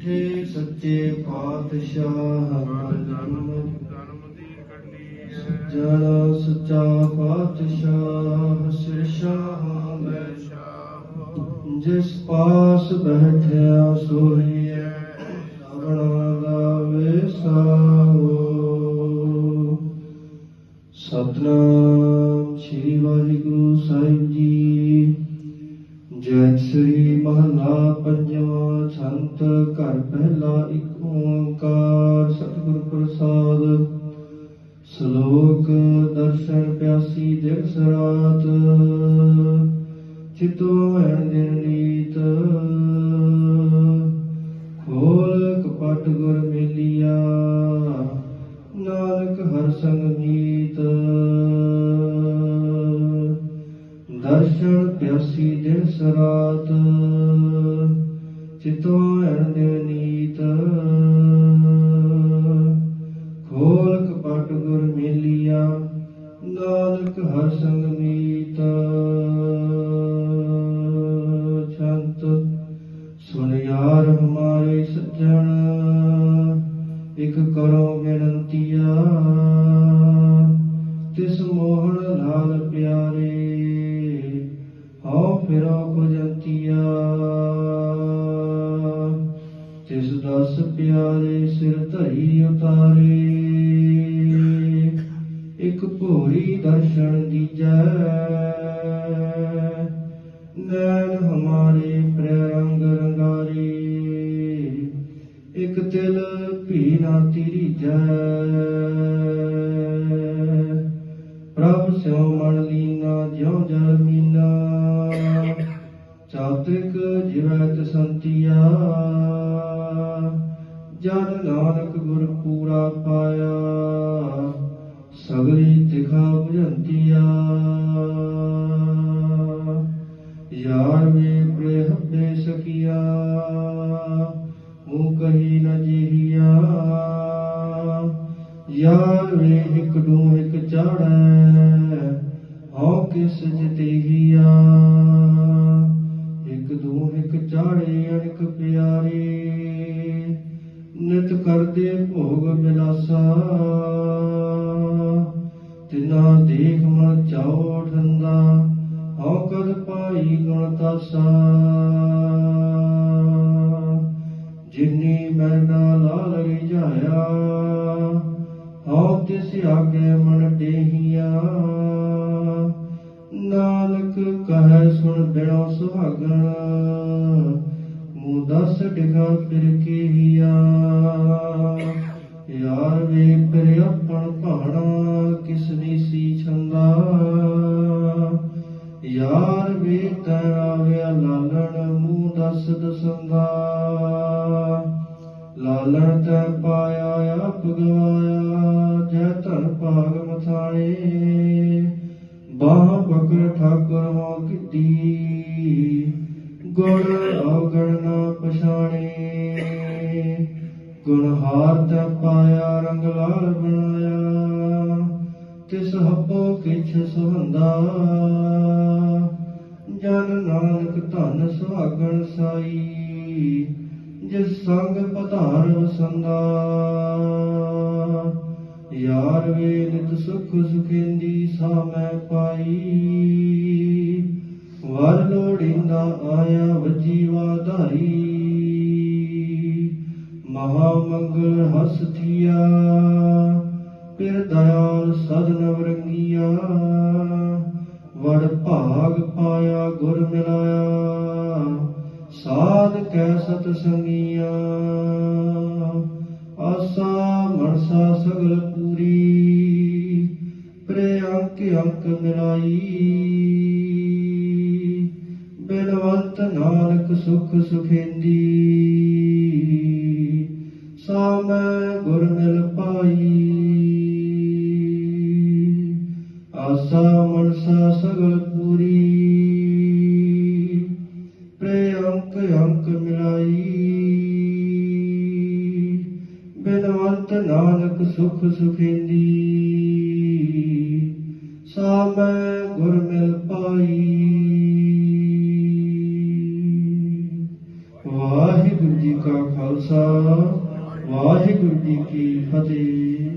ਮਿੱਠੇ ਸੱਚੇ ਪਾਤਸ਼ਾਹ। ਜਨਮ ਜਨਮ ਦੀ ਕੱਢੀ ਜਨ ਸੱਚਾ ਪਾਤਸ਼ਾਹ ਸਿਰ ਸ਼ਾਹ। ਹੈ ਸ਼ਾਹ। ਜਿਸ ਪਾਸ ਬੈਠਿਆ ਸਭਨਾ ਦਾ ਵਿਸਾਓ ਸਤਨਾਮ ਸ੍ਰੀ ਵਾਹਿਗੁਰੂ। ਪੰਜਵਾਂ ਸੰਤ ਘਰ ਪਹਿਲਾ ਇੱਕ ਓੰਕਾਰ, ਸਤਿਗੁਰ ਪ੍ਰਸਾਦ। ਸ਼ਲੋਕ ਦਰਸ਼ਨ ਪਿਆਸੀ ਦਿਵਸ ਰਾਤ ਚਿਤੋ ਐਨ ਦਿਨ ਨੀਤ ਖੋਲ ਕਪਟ ਗੁਰ ਮਿਲਿਆ, ਨਾਨਕ ਹਰ ਸੰਗ ਮੀਤ। ਦਰਸ਼ਨ ਪਿਆਸੀ ਦਿਨ ਸਰਾਤ। ਚਿਤੋ ਐਨ ਨੀਤ ਖੋਲ ਕਪਟ ਗੁਰ ਮਿਲਿਆ, ਨਾਨਕ ਹਰ ਸੰਗ ਮੀਤ। ਛੰਤ ਸੁਨ ਹਮਾਰੇ ਸੱਜਣ, ਇਕ ਕਰੋ ਬੇਨੰਤੀਆ। ਤਿਸ ਮੋਹਣ ਲਾਲ ਪਿਆਰੇ, ਹਉ ਫਿਰੋ ਭਜੰਤੀਆ ਤਿਸ ਪਿਆਰੇ ਸਿਰ ਧਰੀ ਉਤਾਰੇ। ਇਕ ਭੋਰੀ ਦਰਸ਼ਨ ਦੀਜੈ। ਨੈਣ ਹਮਾਰੇ ਪ੍ਰਯੰਗ ਰੰਗਾਰੇ। ਇਕ ਤਿਲ ਭੀ ਨਾ ਤੀਰੀਜੈ। ਪ੍ਰਭ ਸਿਉ ਮਨ ਲੀਨਾ, ਜਿਉ ਜਮੀਨਾ ਚਾਤ੍ਰਿਕ ਜਿਵੈ ਤਸੰਤੀਆ ਸਖੀਆ ਕਹੀ ਨ ਜੀਹੀਆ ਯਾਰ ਵੇ ਇਕ ਡੂ ਇਕ ਚਾੜੈ ਹਉ ਕਿਸ ਜਿਤੇਹੀਆ ਇਕ ਦੂ ਇਕ ਚਾੜੇ ਅਨਕ ਪਿਆਰੇ, ਨਿਤ ਕਰਦੇ ਭੋਗ ਬਿਲਾਸਾ। ਤਿਨਾ ਦੇਖ ਮਨ ਚਾਉ ਠੰਦਾ ਹਉ ਕਦ ਪਾਈ ਗੁਣ ਤਾਸਾ। ਬਿਨੋ ਮੂੰ ਦਸ ਡਿਗਾ ਫਿਰ ਕੀਆ। ਯਾਰ ਵੇ ਫਿਰ ਆਪਣ ਭਾਣਾ, ਕਿਸ ਦੀ ਸੀ ਛੰਦਾ। ਯਾਰ ਵੇ ਤੈ ਆਵਿਆ ਲਾਲਣ ਮੂੰ ਦਸ ਦਸੰਦਾ। ਲਾਲਣ ਤੈ ਪਾਇਆ, ਆਪ ਗਵਾਇਆ, ਜੈ ਧਨ ਭਾਗ ਮਥਾਣੇ। ਬਾਹ ਬਕਰ ਠਾਕੁਰ ਹੋ ਕਿਤੀ ਗੁਣ ਔਗਣ ਨਾ ਪਛਾਣੇ। ਗੁਣ ਹਾਰ ਤੈ ਪਾਇਆ ਰੰਗ ਲਾਲ ਬਣਾਇਆ। ਤਿਸ ਹੱਪੋ ਕਿਛ ਸੁਹੰਦਾ। ਜਨ ਨਾਨਕ ਧਨ ਸੁਹਾਗਣ ਸਾਈ। ਜਿਸ ਸੰਗ ਪਧਾਰ ਵਸੰਦਾ। ਯਾਰ ਵੇ ਨਿਤ ਸੁਖ ਸੁਖਿੰਦੀ ਸਾ ਮੈਂ ਪਾਈ। ਵਰ ਲੋੜਿੰਦਾ ਆਇਆ ਵਜੀ ਵਾਧਾਈ ਮਹਾ ਮੰਗਲ ਹਸ ਥੀਆ। ਫਿਰ ਦਇਆਲ ਸਦਨ ਵਰੰਗੀਆ ਵੜ ਭਾਗ ਪਾਇਆ ਗੁਰ ਮਿਲਾਇਆ। ਸਾਧ ਕੈ ਸਤ ਸੰਗੀਆਂ। ਮਨਸਾ ਸਗਲ ਪੂਰੀ ਪ੍ਰੇ ਅੰਕ ਅੰਕ ਮਿਲਾਈ। ਬਿਨਵੰਤ ਨਾਨਕ ਸੁਖ ਸੁਖੇਂਦੀ ਸਾ ਮੈਂ ਗੁਰ ਮਿਲ ਪਾਈ। ਆਸਾ ਮਨਸਾ ਸਗਲ ਪੂਰੀ ਨਾਨਕ ਸੁਖ ਸੁਖੇਂਦੀ। ਸਾ ਮੈਂ ਗੁਰ ਮਿਲ ਪਾਈ। ਵਾਹਿਗੁਰੂ ਜੀ ਕਾ ਖਾਲਸਾ, ਵਾਹਿਗੁਰੂ ਜੀ ਕੀ ਫਤਿਹ।